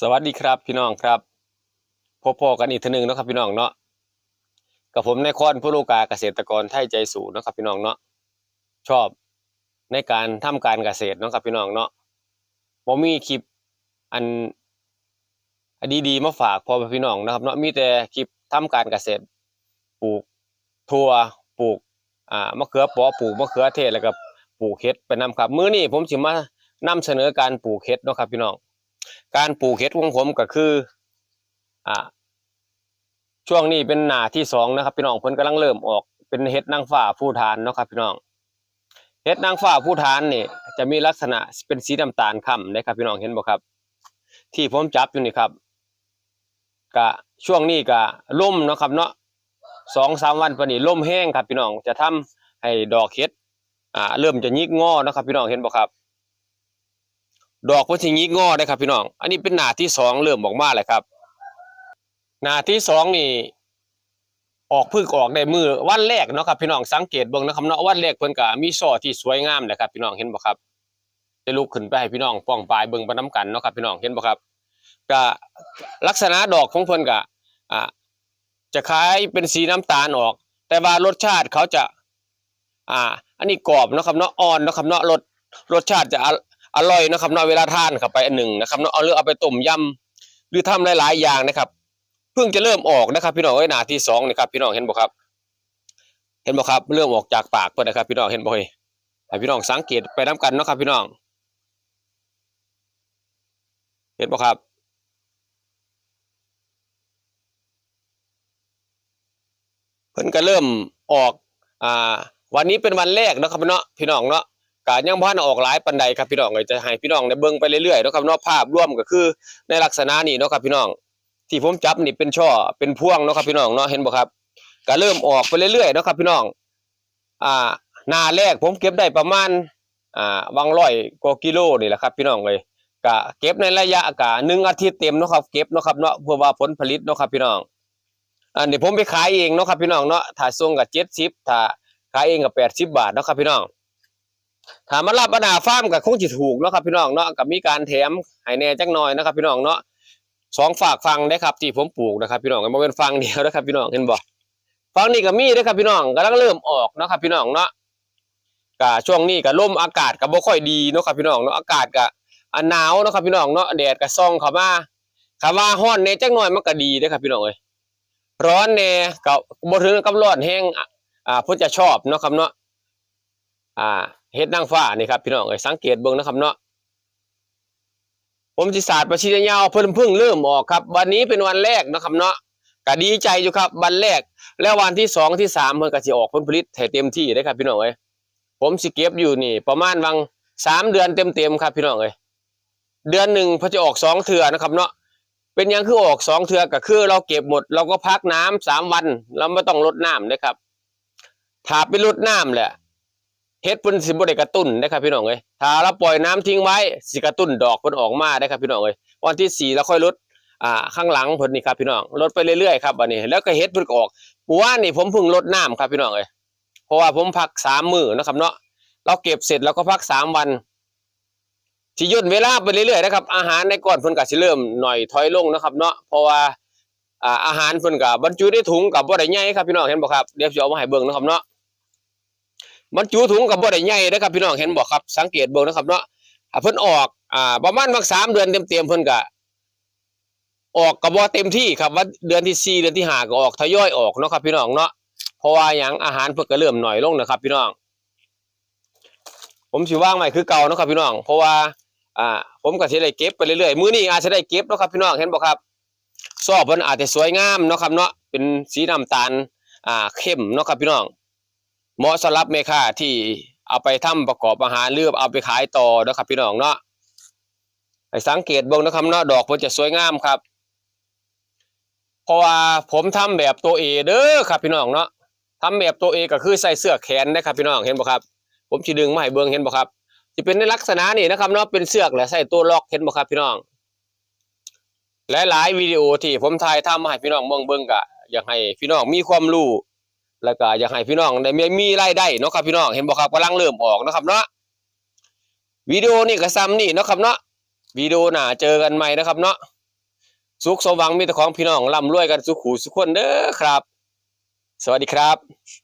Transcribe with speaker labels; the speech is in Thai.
Speaker 1: สวัสดีครับพี่น้องครับพบพอกันอีกทีหนึ่งนะครับพี่น้องเนาะกับผมนายคอนผู้ลูกาเกษตรกรไทยใจสูงนะครับพี่น้องเนาะชอบในการทำการเกษตรนะครับพี่น้องเนาะผมมีคลิปอันอันดีๆมาฝากพอพี่น้องนะครับเนาะมีแต่คลิปทำการเกษตร ปลูกถั่วปลูกอ่ามะเขือปอปลูกมะเขือเทศแล้วก็ปลูกเห็ดไปนํครับมื้อนี้ผมสิมานำเสนอการปลูกเห็ดนะครับพี่น้อง การปลูกเห็ดของผมก็คือ อ่า ช่วงนี้เป็นหน้าที่สองนะครับพี่น้องเพิ่นกำลังเริ่มออกเป็นเห็ดนางฟ้าผู้ทานเนาะครับพี่น้องเห็ดนางฟ้าผู้ทานนี่จะมีลักษณะเป็นสีน้ำตาลค่ำนะครับพี่น้องเห็นบ่ครับ ที่ผมจับอยู่นี่ครับกะช่วงนี้กะล่มเนาะครับเนาะสองสามวันปนี้ล่มแห้งครับพี่น้องจะทำให้ดอกเห็ดอ่าเริ่มจะยิกงอนะครับพี่น้องเห็นบ่ครับ ดอกพิ่นสิหงิกงอได้ครับพี่น้อง อันนี้เป็นหน้าที่สองเริ่มออกมาแล้วครับ หน้าที่สองนี่ ออกพึ่งออกได้มือวันแรกเนาะครับพี่น้องสังเกตเบิ่งนะครับเนาะวันแรกเพิ่นก็มีช่อที่สวยงามนะครับ พี่น้องเห็นบ่ครับได้ลุกขึ้นไปให้พี่น้องป้องปลายเบิ่งไปนํกันเนาะครับพี่น้องเห็นบ่ครับก็ลักษณะดอกของเพิ่นก็อ่าจะคล้ายเป็นสีน้ำตาลออก แต่ว่ารสชาติเขาจะ อ่า อันนี้กรอบเนาะครับเนาะอ่อนเนาะครับเนาะรสรสชาติจะ อร่อยนะครับเนาะเวลาทานเข้าไปอันหนึ่งนะครับเนาะเอาเลือกเอาไปต้มยำหรือทำหลายๆอย่างนะครับ เพิ่งจะเริ่มออกนะครับ พี่น้องเอ้หนาที่สองนี่ครับ พี่น้องเห็นบ่ครับ เห็นบ่ครับ เริ่มออกจากปากเพิ่นนะครับ พี่น้องเห็นบ่เฮ้ยให้พี่น้องสังเกตไปนํกันเนาะครับ พี่น้อง เห็นบ่ครับเพิ่นก็เริ่มออก อ่า วันนี้เป็นวันแรกนะครับเนาะพี่น้องเนาะ ก็ยังบ่ทันออกหลายปานใดครับพี่น้องเอ้ยจะให้พี่น้องได้เบิ่งไปเรื่อยๆเนาะครับเนาะภาพร่วมก็คือในลักษณะนี้เนาะครับพี่น้อง ที่ผมจับนี่เป็นช่อเป็นพวงเนาะครับพี่น้องเนาะเห็นบ่ครับก็เริ่มออกไปเรื่อยๆเนาะครับพี่น้อง อ่านาแรกผมเก็บได้ประมาณอ่าวังร้อยกว่ากิโลนี่แหละครับ พี่น้องเอ้ยก็เก็บในระยะก็หนึ่งอาทิตย์เต็มเนาะครับเก็บเนาะครับเนาะเพื่อว่าผลผลิตเนาะครับพี่น้องอันนี้ผมไปขายเองเนาะครับพี่น้องเนาะถ้าส่งก็70ถ้าขายเองก็80บาทเนาะครับพี่น้อง ถามมารับอนาฟาร์มก็คงสิถูกเนาะครับพี่น้องเนาะก็มีการแถมให้แน่จักหน่อยนะครับพี่น้องเนาะสองฝากฟังได้ครับที่ผมปลูกนะครับ พี่น้องก็บ่เป็นฟังเดียวนะครับพี่น้องเห็นบ่ฟังนี่ก็มีเด้อครับพี่น้องกำลังเริ่มออกนะครับพี่น้องเนาะก็ช่วงนี้ก็ลมอากาศก็บ่ค่อยดีเนาะครับพี่น้องเนาะอากาศก็อันหนาวเนาะครับพี่น้องเนาะแดดก็ส่องเข้ามาคำว่าร้อนแหน่จักหน่อยมันก็ดีเด้อครับพี่น้องเอ้ยร้อนแน่ก็บ่ถึงกับร้อนแห้งอ่าเพิ่นจะชอบเนาะครับเนาะอ่า เฮ็ดนางฟ้านี่ครับพี่น้องเอ้ยสังเกตเบิ่งนะครับเนาะผมสิสาดประชิดยาวเพิ่นเพิ่งเริ่มออกครับ วันนี้เป็นวันแรกนะครับเนาะก็ดีใจอยู่ครับวันแรก แล้ววันที่สองที่สามเพิ่นก็สิออกผลผลิตให้เต็มที่เด้ครับพี่น้องเอ้ยผมสิเก็บอยู่นี่ ประมาณวังสามเดือนเต็มๆครับพี่น้องเอ้ยเดือนหนึ่งพิ่นจะออกสองเทื่อนะครับเนาะเป็นยังคือออกสองเทื่อก็คือเราเก็บหมด เราก็พักน้ำสามวัน เราไม่ต้องรดน้ำนะครับถ้าไปรดน้ำแหละ เฮ็ดเพิ่นสิบ่ได้กระตุ้นนะครับพี่น้องเอ้ยถ้าเราปล่อยน้ำทิ้งไว้สิกระตุ้นดอกเพิ่นออกมาได้ครับพี่น้องเอ้ยวันที่สี่แล้วค่อยลดอ่าข้างหลังเพิ่นนี่ครับพี่น้องลดไปเรื่อยๆครับบัดนี้แล้วก็เฮ็ดเพิ่นก็ออกเมื่อวานี่ผมเพิ่งลดน้ำครับพี่น้องเอ้ยเพราะว่าผมพักสามมื้อนะครับเนาะเราเก็บเสร็จแล้วก็พักสามวันสิย่นเวลาไปเรื่อยๆนะครับอาหารในก้อนเพิ่นก็สิเริ่มหน่อยถอยลงนะครับเนาะเพราะว่าอ่าอาหารเพิ่นก็บรรจุในถุงก็บ่ได้ใหญ่ครับพี่น้องเห็นบ่ครับเดี๋ยวสิเอามาให้เบิ่งนะครับเนาะ มันจูถุงกับบ่ได้ใหญ่นะครับพี่น้องเห็นบ่ครับ สังเกตเบิ่งนะครับเนาะถ้าเพิ่นออกอ่าประมาณวักสามเดือนเต็มๆเพิ่นก็ออกกับบ่เต็มที่ครับว่าเดือนที่สี่เดือนที่ห้าก็ออกทยอยออกเนาะครับพี่น้องเนาะเพราะว่าหยังอาหารเพิ่นก็เริ่มหน่อยลงนะครับ พี่น้อง ผมสิว่างไว้คือเก่าเนาะครับพี่น้อง เพราะว่าอ่าผมก็สิได้เก็บไปเรื่อยๆมื้อนี้อาจจะได้เก็บเนาะครับพี่น้องเห็นบ่ครับซอบเพิ่นอาจจะสวยงามเนาะครับเนาะเป็นสีน้ำตาลอ่าเข้มเนาะครับพี่น้อง เหมาะสำหรับแม่ค้าที่เอาไปทำประกอบอาหารหรือเอาไปขายต่อนะครับพี่น้องเนาะให้สังเกตเบิ่งนะครับเนาะดอกมันจะสวยงามครับ เพราะว่าผมทำแบบตัวเอเด้อครับพี่น้องเนาะทำแบบตัวเอก็คือใส่เสื้อแขนนะครับพี่น้องเห็นบ่ครับ ผมสิดึงมาให้เบิ่งเห็นบ่ครับจะเป็นในลักษณะนี้นะครับเนาะเป็นเสื้อกและใส่ตัวล็อกเห็นบ่ครับพี่น้องหลายๆวิดีโอที่ผมถ่ายทำมาให้พี่น้องเบิ่งเบิ่งก็อยากให้พี่น้องมีความรู้ แล้วก็อยากให้พี่น้องได้มีมีรายได้เนาะครับพี่น้องเห็นบ่ครับกำลังเริ่มออกนะครับเนาะวิดีโอนี่ก็ซ้ำนี่เนาะครับเนาะวิดีโอหน้าเจอกันใหม่นะครับเนาะสุขสมหวังมีแต่ของพี่น้องร่ำรวยกันสุขหูสุขคนเด้อครับ สวัสดีครับ